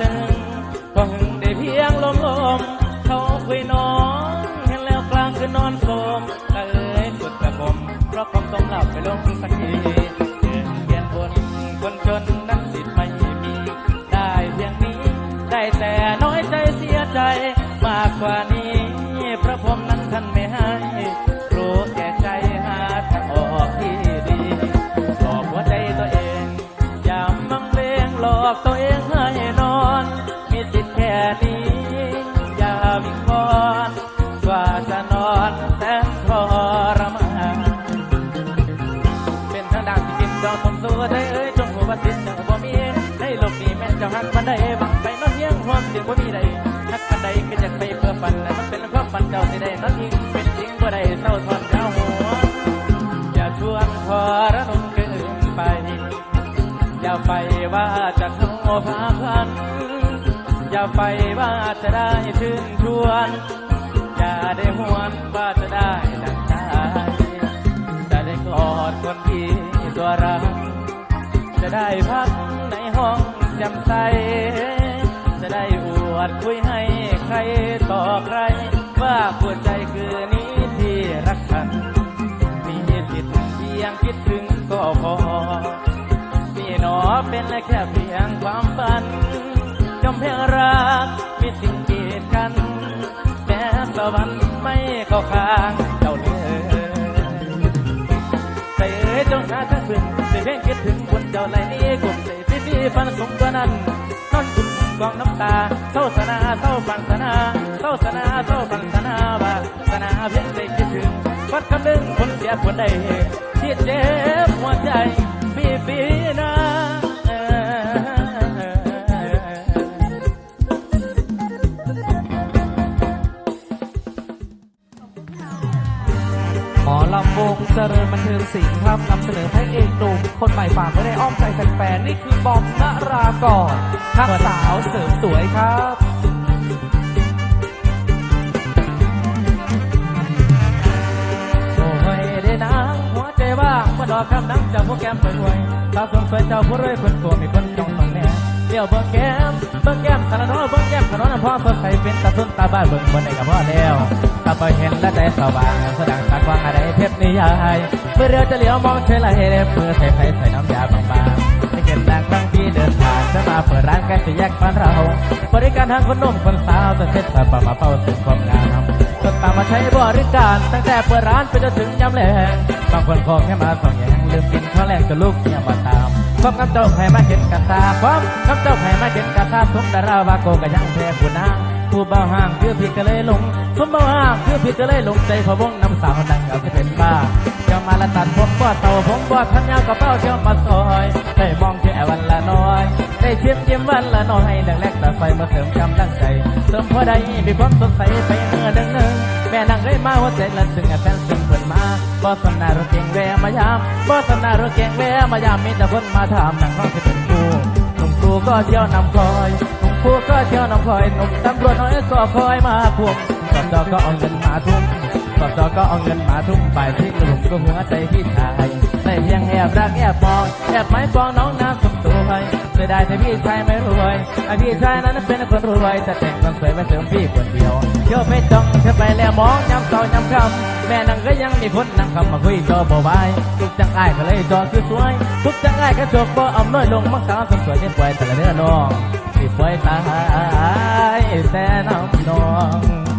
ตึงก็หึงได้เพียงลมลมเขาคุยน้องเห็นแล้วกลางคืนนอนโสมแต่เอ้ยสุดกระผมเพราะความต้องหลับไปลงสักทีเปลี่ยนคนคนจนนั้นสิทธิ์ไม่มีได้เพียงนี้ ได้แต่น้อยใจเสียใจมากกว่านี้พระผมนั้นท่านไม่ให้รู้แก่ใจหาทออกที่ดีหลอกหัวใจตัวเองอย่ามั่งเลงหลอกตัว ว่าสิ้นจังบ่มีในโลกนี้แม่นจ้าหักปันใดบังไปนอนเพียงความเสียงบ่มีใดหักปันใดก็จะไปเพื่อฝันแต่มันเป็นความฝันเจ้าสิได้นอนทิ้งเป็นจริงบ่ได้เศร้าทอนเจ้าหัวอย่าชวนทระนงเกินไป อย่าไปว่าจะเข้าพาพัน อย่าไปว่าจะได้ชื่นชวน อย่าได้หวนว่าจะได้ดังใจจะได้กอดคนที่ตัวรัก จะได้พักในห้องจำใสจะได้อวดคุยให้ใครต่อใคร ว่าหัวใจคือนี้ที่รักกัน มีสิทธิ์เพียงคิดถึงก็พอ มีหนอเป็นแค่เพียงความฝันกำแพงรักมีสิ่งกีดกันแม้สวรรค์ไม่เข้าข้าง ดถึงวัดคำนึงคนเสียคนใดที่เจ็บหัวใจพี่พี่นะหมอลำวงเจริญบันเทิงศิลป์ครับนำเสนอพระเอกหนุ่มคนใหม่ฝากไว้ในอ้อมใจแฟนๆนี่คือบอมนรากรทักสาวเสริมสวยครับ อคำนังเจ้าผู้แก้มเปิดหวยสาวสมสวยเจ้าผู้รวยคนโกมีคนจองสองแน่เดี๋ยวเบิ่งแก้มเบิ่งแก้มสารน้อเบิ่งแก้มสารน้อพ่อสดใสเป็นตาสุนตาบ้านเบิ่งบนในกับพ่อแล้วตาไปเห็นและใจสว่างแสดงตากว้างอะไรเทพนิยายเมื่อเรียวจะเหลียวมองเฉยไหลเล็บมือใส่ไฟใส่น้ำยาบางๆให้เห็นแรงบางที่เดินผ่านจะมาเปิดร้านใกล้จะแยกบ้านเราบริการทางคนหนุ่มคนสาวจะเซ็ตเปิดมาเป้าสู่ความงามจนามมาใช้บริการตั้งแต่เปิดร้านไปจนถึงยามแลงบางคนขอแค่มาส่องแยงลืมกินข้าวแรงจนลูกเนี่ยมาตามความกำเจ้าให้มาเห็นกระซาความกำเจ้าให้มาเห็นกระซาทุกดาราวาโกก็ยังแพ้ผู้นางผู้เบาห่างคือผิดก็เลยหลงสมเบาห่างคือผิดก็เลยหลงใจพะวงน้ำสาวนั่งเอาที่เป็นบ้า มาละตัดผมบ่เต่าผมบ่ทันยาวกระเป๋าเที่ยวมาซอยได้มองแค่วันละน้อย ได้เทียมเยี่ยมวันละน้อยแรกแต่ไฟมาเสริมกำลังใจ เสริมพอได้มีความสดใสไปเมื่อดิงหนึ่งแม่นั่งได้มาหัวใจละซึ่งแฟนซึ่งเพิ่นมาบ่สำนารถเก่งแวมายามบ่สำนารถเก่งแวมายามมีแต่คนมาถามนั่งห้องที่เป็นครูหนุ่มครูก็เที่ยวนำคอยหนุ่มครูก็เที่ยวนำคอยหนุ่มตำรวจน้อยก็คอยมาคุมสอบดอก็เอาเงินมาทุ่ม สอบดอก็เอาเงินมาทุ่มไปที่หลุมก็หัวใจพี่ชายได้เพียงแอบรักแอบมองแอบไม้ปองน้องน้ำสมตัวให้เสียดายแต่พี่ชายไม่รวยไอพี่ชายนั้นเป็นคนรวยแต่แต่งคนสวยมาเสริมพี่คนเดียวเที่ยวไม่จ้องเธอไปแล้วมองย้ำต่อย้ำคำแม่นังก็ยังมีคนนั่งคำมาคุยจอบ่ไหวทุกจังไอ้ายก็เลยจอคือสวย ทุกจังไอ้ายก็จบบ่อำน้อยลงมักสาวสมสวยที่ป่วยแต่ละเนื้อน้องที่ป่วยตายแต่น้ำน้อง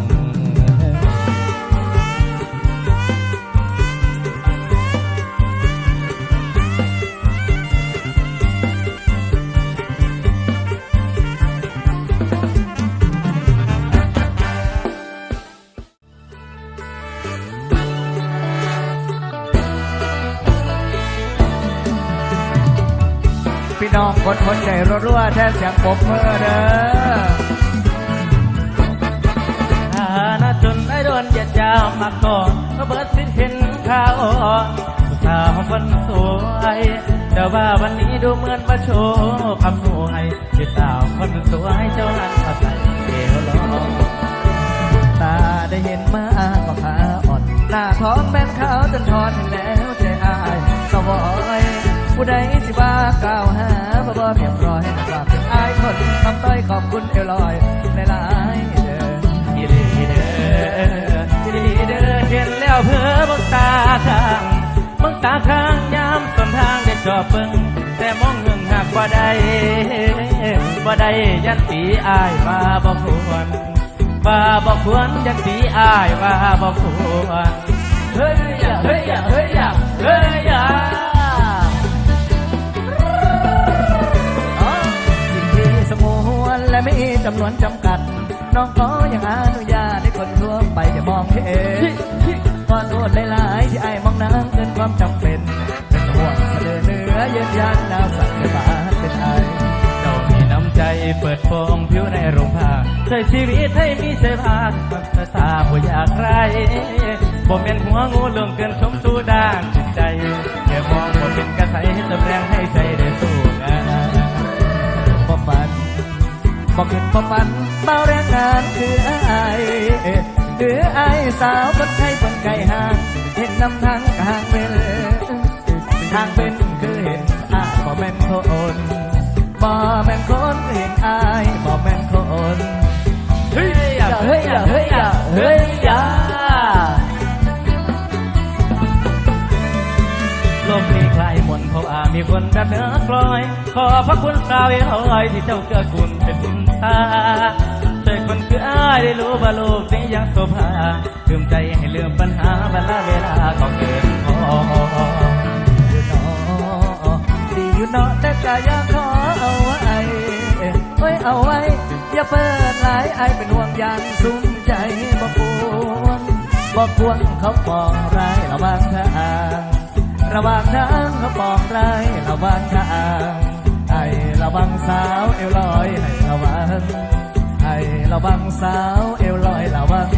พี่น้องคนคนใจรัวๆแทนเสียงปรบมือเด้อหาหน้าจนไอ้โดนเหยียดยามมาก่อนก็เบิดสิ้นเห็นข่าวสาวคนสวยแต่ว่าวันนี้ดูเหมือนมาโชว์คำสวยพี่สาวคนสวยเจ้านั้นมาใส่เกลลองตาได้เห็นมาก็ขาอ่อนหน้าท้องแม่นขาวจนทอนเห็นแล้วใจอายสวอย ผู้ใดสิว่ากล่าวหาบ่บ่เพียงร้อยกลับเป็นอายคนคำต้อยขอบคุณเอลอยในลายๆเด้ออีหลีเด้ออีหลีเด้อเห็นแล้วเพ้อบังตาข้างบังตาข้างได้จอบเบิ่งแต่มองเงืองหักบ่ได้บ่ได้ยันตีอายว่าบ่ควรว่าบ่ควรยันตีอายว่าบ่ควรเฮ้ยอย่าเฮ้ยอย่าเฮ้ยอย่าเฮ้ยอย่า จำนวนจำกัด น้องก็ยังอนุญาตให้คนทั่วไปจะมองเห็นขอโทษหลายๆที่ไอ้มองน้ำเกินความจำเป็นเป็นห่วงเสนอเนื้อเยืนยันดาวสักดิ์บาเป็นไอเจ้ามีน้ำใจเปิดโปงผิวในโรงผ้าใช้ชีวิตให้มีเสภาพักตาผู้อยากใครบ่แม่นหัวงูเลืองเกินชมสู้ด้านจิตใจแค่มองบ่เป็นกระใสจำแรงให้ใจได้สู้ บ่ขึ้นบ่ฝันเบาแรงงานคือไอายคือไอายสาวคนไทยคนไก่ห่างเห็นนำทางทางเป็นทางเป็นคือเห็นอายบ่แม่นคนบ่แม่นคนเห็นอายบ่แม่นคนเฮ้ยอย่าเฮ้ยอย่าเฮ้ยอย่าเฮ้ยอย่าลกนี้คลายมนเพราะอามีคนแบบเนื้อกลอย ขอพระคุณสาวเอ๋ยที่เจ้าเกื้อกูลเป็น ตาช่คนคืออ้ายได้รู้ว่าโลกนี้ยังโสภาลืมใจให้ลืมปัญหาเวลาเวลาก็เกินพออยู่นาะดีอยู่นาะแต่ก็อยาขอเอาไว้ไว้เอาไว้ อย่าเปิดหลายไอเป็นห่วงยานสุมใจบ่ควรบ่ควรเขาปองร้ายระว่างทางระว่างทางเขาปองร้ายระว่างทางไอระวังสาวเอวลอย là băng sao, yêu lội là băng